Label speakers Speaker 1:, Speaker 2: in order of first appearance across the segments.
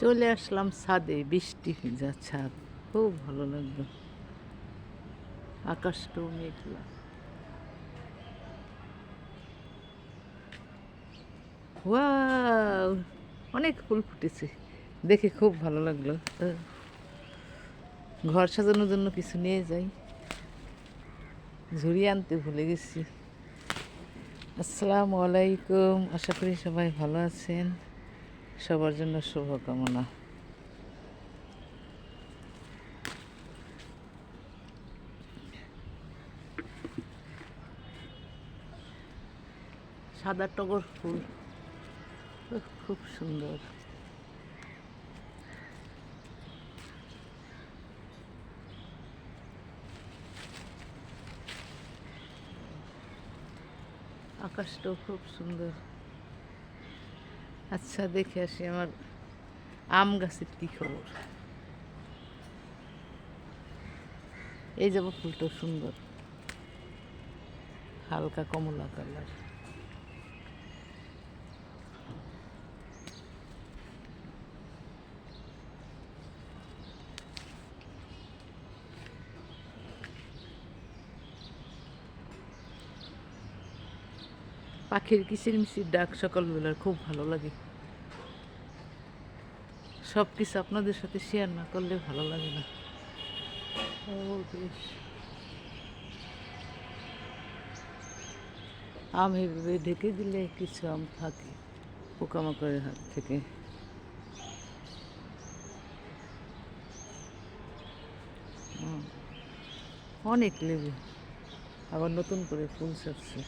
Speaker 1: চলে আসলাম ছাদে, বৃষ্টি ভিজা ছাদ। খুব ভালো লাগল। আকাশটাও মেঘলা। ওয়াও! অনেক ফুল ফুটেছে। দেখে খুব ভালো লাগল। ঘর সাজানোর জন্য কিছু নিয়ে যাই। ঝুড়ি আনতে ভুলে গেছি। আসসালামু আলাইকুম। আশা করি সবাই ভালো আছেন। সবার জন্য শুভকামনা। সাদা টগর ফুল। খুব সুন্দর। আকাশটাও খুব সুন্দর। আচ্ছা দেখে আসি আমার আম গাছের কি খবর। এই যাব ফুলটা সুন্দর। হালকা কমলা কালার। পাখির কিচির মিচির ডাক সকালবেলার খুব ভালো লাগে। সব কিছু আপনাদের সাথে শেয়ার না করলে ভালো লাগে না ও বেশ আম এভাবে ঢেকে দিলে কিছু আম থাকে, পোকামাকড়ের হাত থেকে। অনেক লেবু, আবার নতুন করে ফুল ছাড়ছে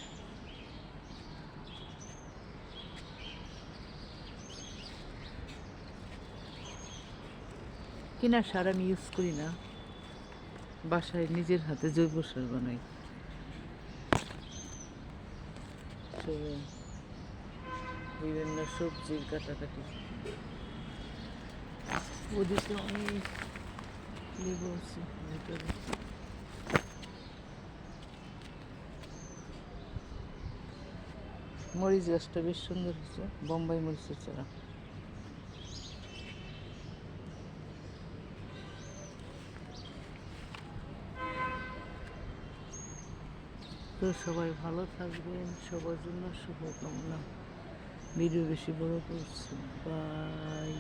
Speaker 1: কিনা সার আমি ইউজ করি না। বাসায় নিজের হাতে জৈব সার বানাই। তো বিভিন্ন সবজির কাটাকাটি। ওদিকে অনেক লেবু আছে মরিচ গাছটা বেশ সুন্দর হয়েছে, বোম্বাই মরিচের চারা। তো সবাই ভালো থাকবেন সবার জন্য শুভকামনা। ভিডিও বেশি বড় করছি বাই।